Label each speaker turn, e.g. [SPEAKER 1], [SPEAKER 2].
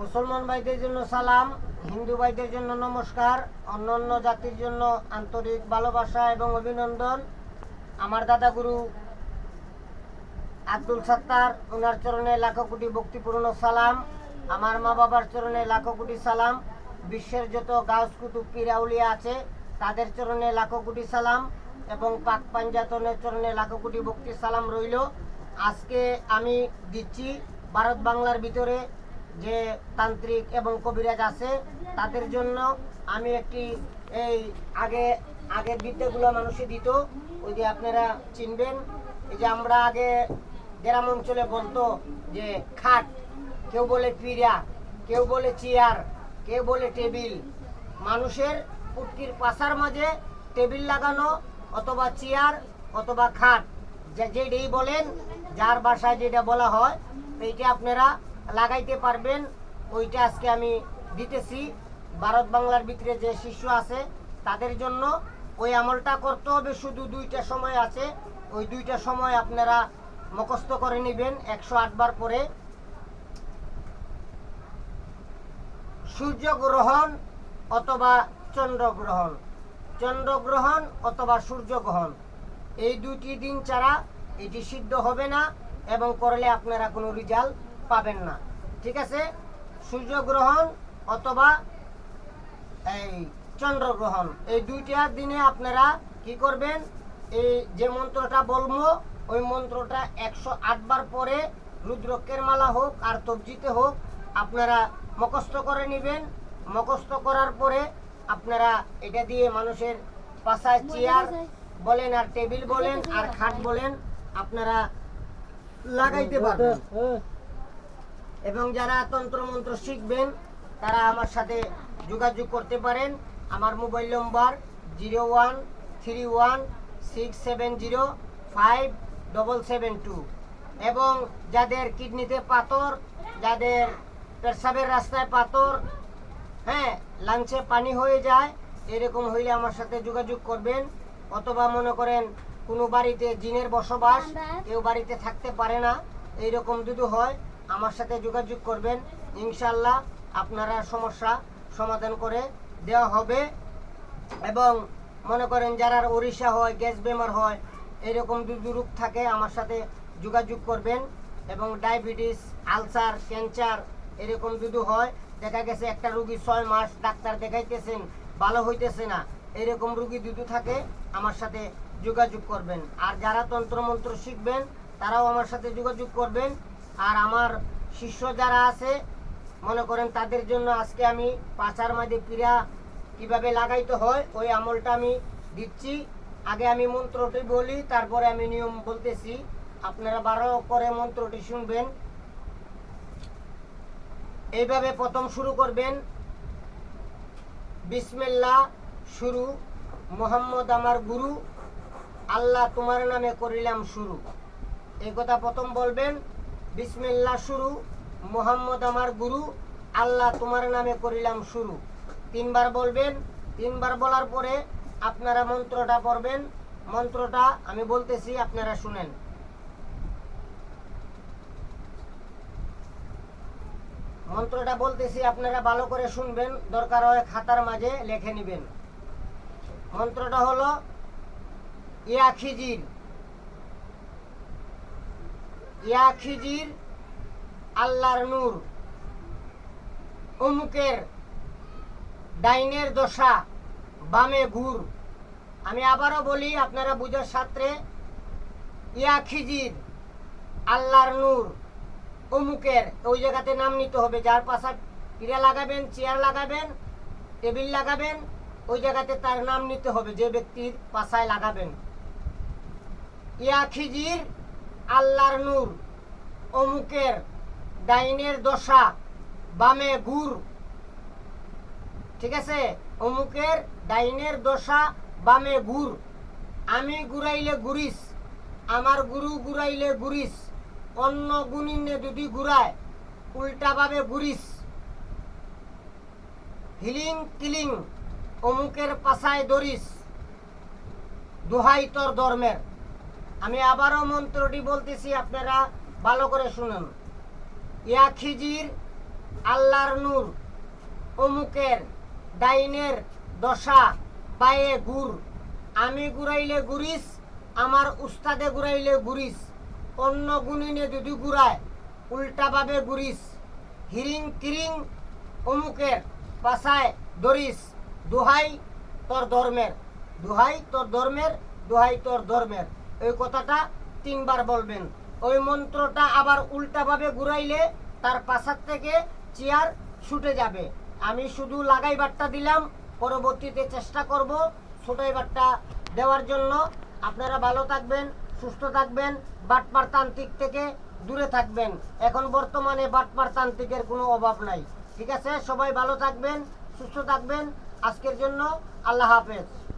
[SPEAKER 1] মুসলমান ভাইদের জন্য সালাম, হিন্দু ভাইদের জন্য নমস্কার, অন্যান্য জাতির জন্য আন্তরিক ভালোবাসা এবং অভিনন্দন। আমার দাদা গুরু আব্দুল সাত্তার ওনার চরণে লাখো কোটি ভক্তিপূর্ণ সালাম। আমার মা বাবার চরণে লাখো কোটি সালাম। বিশ্বের যত গাছ কুতুব পীর আউলিয়া আছে, তাদের চরণে লাখো কোটি সালাম এবং পাক পাঞ্জাতনের চরণে লাখো কোটি ভক্তি সালাম রইল। আজকে আমি দিচ্ছি ভারত বাংলার ভিতরে যে তান্ত্রিক এবং কবিরাজ আছে, তাদের জন্য আমি একটি এই আগে, আগের বিদ্যাগুলো মানুষে দিত, ওই যে আপনারা চিনবেন। এই যে আমরা আগে গ্রাম অঞ্চলে বলতো যে খাট, কেউ বলে পিড়া, কেউ বলে চেয়ার, কেউ বলে টেবিল। মানুষের পুটকির পাশার মাঝে টেবিল লাগানো, অথবা চেয়ার, অথবা খাট যেটাই বলেন, যার বাসায় যেটা বলা হয়, এইটা আপনারা লাগাইতে পারবেন, ওইটা আজকে আমি দিতেছি। ভারত বাংলার ভিতরে যে শিশু আছে, তাদের জন্য ওই আমলটা করতে হবে, শুধু দুইটা সময় আছে। ওই দুইটা সময় আপনারা মুখস্থ করে নেবেন, একশো আটবার পরে সূর্যগ্রহণ অথবা চন্দ্রগ্রহণ। চন্দ্রগ্রহণ অথবা সূর্যগ্রহণ, এই দুটি দিন ছাড়া এটি সিদ্ধ হবে না এবং করলে আপনারা কোনো রেজাল্ট পাবেন না। ঠিক আছে? সূর্যগ্রহণ অথবা এই চন্দ্রগ্রহণ এই দুইটা দিনে আপনারা কি করবেন? এই যে মন্ত্রটা বলব ওই মন্ত্রটা একশো আটবার পরে রুদ্রকের মালা হোক আর তবজিতে হোক আপনারা মুখস্থ করে নেবেন। মুখস্থ করার পরে আপনারা এটা দিয়ে মানুষের পাশায় চেয়ার বলেন আর টেবিল বলেন আর খাট বলেন আপনারা লাগাইতে পারবেন। এবং যারা তন্ত্র মন্ত্র শিখবেন তারা আমার সাথে যোগাযোগ করতে পারেন। আমার mobile number zero one three one six seven zero five double seven two. এবং যাদের কিডনিতে পাথর যাদের পেশাবের রাস্তায় পাথর হ্যাঁ লাঞ্চে পানি হয়ে যায় এরকম হইলে আমার সাথে যোগাযোগ করবেন। অথবা মনে করেন কোনো বাড়িতে জিনের বসবাস কেউ বাড়িতে থাকতে পারে না এইরকম যদি হয় আমার সাথে যোগাযোগ করবেন। ইনশাল্লাহ আপনারা সমস্যা সমাধান করে দেওয়া হবে। এবং মনে করেন যারা ওড়িশা হয়, গ্যাস বেমার হয়, এরকম যদি রোগ থাকে, আমার সাথে যোগাযোগ করবেন। এবং ডায়াবেটিস, আলসার, ক্যান্সার এরকম যদি হয়, দেখা গেছে একটা রুগী ছয় মাস ডাক্তার দেখাইতেছেন, ভালো হইতেছে না, এরকম রুগী যদি থাকে, আমার সাথে যোগাযোগ করবেন। আর যারা তন্ত্রমন্ত্র শিখবেন, তারাও আমার সাথে যোগাযোগ করবেন। আর আমার শিষ্য যারা আছে, মনে করেন তাদের জন্য আজকে আমি পাচার মাঝে পিড়া কীভাবে লাগাইতে হয়, ওই আমলটা আমি দিচ্ছি। আগে আমি মন্ত্রটি বলি, তারপরে আমি নিয়ম বলতেছি। আপনারা বারো করে মন্ত্রটি শুনবেন। এইভাবে প্রথম শুরু করবেন। বিসমিল্লাহ, শুরু। মোহাম্মদ আমার গুরু। আল্লাহ তোমার নামে করিলাম শুরু। এই কথা প্রথম বলবেন। বিসমিল্লাহ শুরু, মোহাম্মদ আমার গুরু, আল্লাহ তোমার নামে করিলাম শুরু। তিনবার বলবেন, তিনবার বলার পরে আপনারা মন্ত্রটা পড়বেন। মন্ত্রটা আমি বলতেছি, আপনারা শুনেন। মন্ত্রটা বলতেছি, আপনারা ভালো করে শুনবেন, দরকার হয় খাতার মাঝে লিখে নেবেন। মন্ত্রটা হলো, ইয়া খিজির ইয়া খিজির, আল্লাহর নূর। অমুকের ডাইনের দশা, বামে ঘুর। আমি আবারও বলি, আপনারা বুঝার সাত্রে ইয়া খিজির, আল্লাহর নূর। অমুকের, ওই জায়গাতে নাম নিতে হবে, যার পাশা পিড়া লাগাবেন, চেয়ার লাগাবেন, টেবিল লাগাবেন, ওই জায়গাতে তার নাম নিতে হবে, যে ব্যক্তির পাশায় লাগাবেন। ইয়া খিজির আল্লাহর নূর, অমুকের ডাইনের দশা, বামে গুর ঠিক আছে? অমুকের ডাইনের দশা, বামে গুর আমি গুড়াইলে গুরিস আমার গুরু গুড়াইলে গুরিস অন্য গুণিনে যদি ঘুরায়, উল্টাভাবে ঘুরিস। হিলিং কিলিং অমুকের পাশায় দরিস দোহাই তোর ধর্মের। আমি আবারও মন্ত্রটি বলতেছি, আপনারা ভালো করে শুনুন। ইয়া খিজির, আল্লাহর নূর, অমুকের ডাইনের দশা, পায়ে গুর আমি ঘুরাইলে গুরিস আমার উস্তাদে ঘুরাইলে গুরিস অন্য গুণিনে যদি ঘুরায় উল্টাভাবে গুরিস হিরিং কিরিং অমুকের পাশায় দরিস দুহাই তোর ধর্মের, দুহাই তোর ধর্মের, দুহাই তোর ধর্মের। এই কথাটা তিনবার বলবেন। ওই মন্ত্রটা আবার উল্টাভাবে ঘুরাইলে তার পাশার থেকে চেয়ার ছুটে যাবে। আমি শুধু লাগাই লাগাইবারটা দিলাম, পরবর্তীতে চেষ্টা করব ছোটাই ছোটাইবারটা দেওয়ার জন্য। আপনারা ভালো থাকবেন, সুস্থ থাকবেন বাটপার তান্ত্রিক থেকে দূরে থাকবেন। এখন বর্তমানে বাটপার তান্ত্রিকের কোনো অভাব নাই। ঠিক আছে? সবাই ভালো থাকবেন, সুস্থ থাকবেন। আজকের জন্য আল্লাহ হাফেজ।